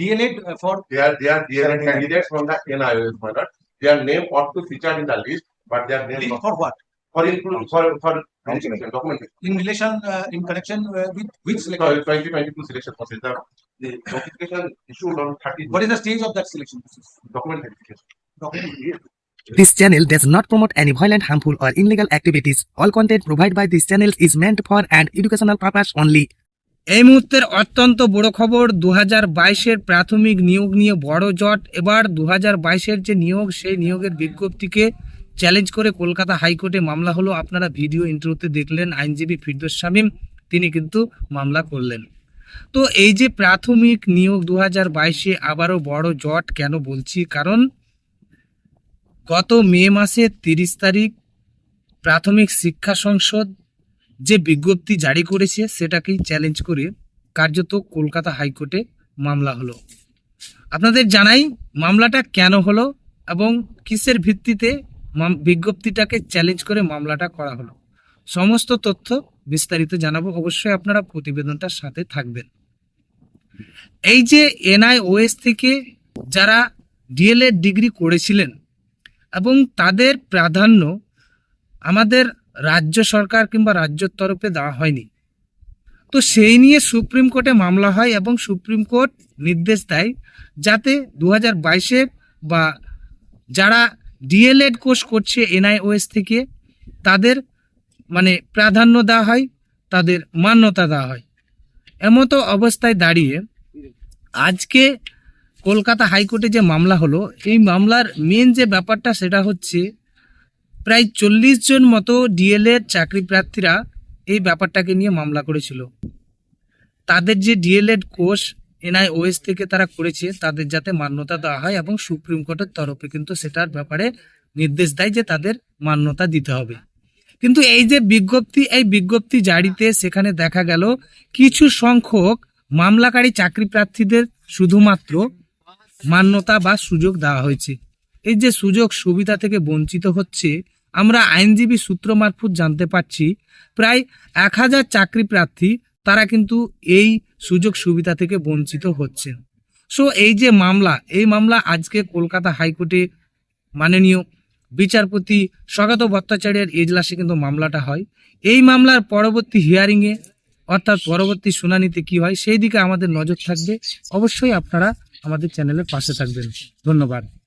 DLED uh, for They are, they are, they are candidates from the NIOS manner. Their name ought to feature in the list, but their name list not. for what? For include, for, for verification, documentation. In relation, uh, in connection uh, with which So, selection? twenty twenty-two selection process, the, the notification issued on thirty, What is the stage of that selection process? document verification. Document. This channel does not promote any violent, harmful, or illegal activities. All content provided by this channel is meant for an educational purpose only. এই মুহূর্তের অত্যন্ত বড় খবর দু হাজার প্রাথমিক নিয়োগ নিয়ে বড় জট। এবার দু হাজার যে নিয়োগ, সেই নিয়োগের বিজ্ঞপ্তিকে চ্যালেঞ্জ করে কলকাতা হাইকোর্টে মামলা হলো। আপনারা ভিডিও ইন্টারভিউতে দেখলেন, আইনজীবী ফিরদোস শামীম, তিনি কিন্তু মামলা করলেন। তো এই যে প্রাথমিক নিয়োগ দু হাজার বাইশে আবারও বড় জট, কেন বলছি? কারণ গত মে মাসে তিরিশ তারিখ প্রাথমিক শিক্ষা সংসদ যে বিজ্ঞপ্তি জারি করেছে সেটাকেই চ্যালেঞ্জ করে কার্যত কলকাতা হাইকোর্টে মামলা হলো। আপনাদের জানাই মামলাটা কেন হলো এবং কিসের ভিত্তিতে বিজ্ঞপ্তিটাকে চ্যালেঞ্জ করে মামলাটা করা হলো। সমস্ত তথ্য বিস্তারিত জানাব। অবশ্যই আপনারা প্রতিবেদনটার সাথে থাকবেন। এই যে এনআইওএস থেকে যারা ডিএলএড ডিগ্রি করেছিলেন এবং তাদের প্রাধান্য আমাদের রাজ্য সরকার কিংবা রাজ্যর তরফে দেওয়া হয়নি। তো সেই নিয়ে সুপ্রিম কোর্টে মামলা হয় এবং সুপ্রিম কোর্ট নির্দেশ দেয় যাতে দু হাজার বা যারা ডিএলএড কোর্স করছে এনআইওএস থেকে, তাদের মানে প্রাধান্য দেওয়া হয়, তাদের মান্যতা দেওয়া হয়। এমতো অবস্থায় দাঁড়িয়ে আজকে কলকাতা হাইকোর্টে যে মামলা হলো, এই মামলার মেন যে ব্যাপারটা সেটা হচ্ছে প্রায় চল্লিশ জন মতো ডিএলএড চাকরি প্রার্থীরা এই ব্যাপারটাকে নিয়ে মামলা করেছিল। তাদের যে ডিএলএড কোর্স এনআই এনআইওএস থেকে তারা করেছে, তাদের যাতে মান্যতা দেওয়া হয় এবং সুপ্রিম কোর্টের তরফে কিন্তু সেটার ব্যাপারে নির্দেশ দেয় যে তাদের মান্যতা দিতে হবে। কিন্তু এই যে বিজ্ঞপ্তি, এই বিজ্ঞপ্তি জারিতে সেখানে দেখা গেল কিছু সংখ্যক মামলাকারী চাকরি প্রার্থীদের শুধুমাত্র মান্যতা বা সুযোগ দেওয়া হয়েছে। এই যে সুযোগ সুবিধা থেকে বঞ্চিত হচ্ছে, আমরা আইনজীবী সূত্র মারফত জানতে পারছি, প্রায় এক হাজার চাকরি প্রার্থী তারা কিন্তু এই সুযোগ সুবিধা থেকে বঞ্চিত হচ্ছেন সো এই যে মামলা, এই মামলা আজকে কলকাতা হাইকোর্টে মাননীয় বিচারপতি স্বগত ভট্টাচার্যের এজলাসে কিন্তু মামলাটা হয়। এই মামলার পরবর্তী হিয়ারিংয়ে অর্থাৎ পরবর্তী শুনানিতে কি হয়, সেই দিকে আমাদের নজর থাকবে। অবশ্যই আপনারা আমাদের চ্যানেলের পাশে থাকবেন। ধন্যবাদ।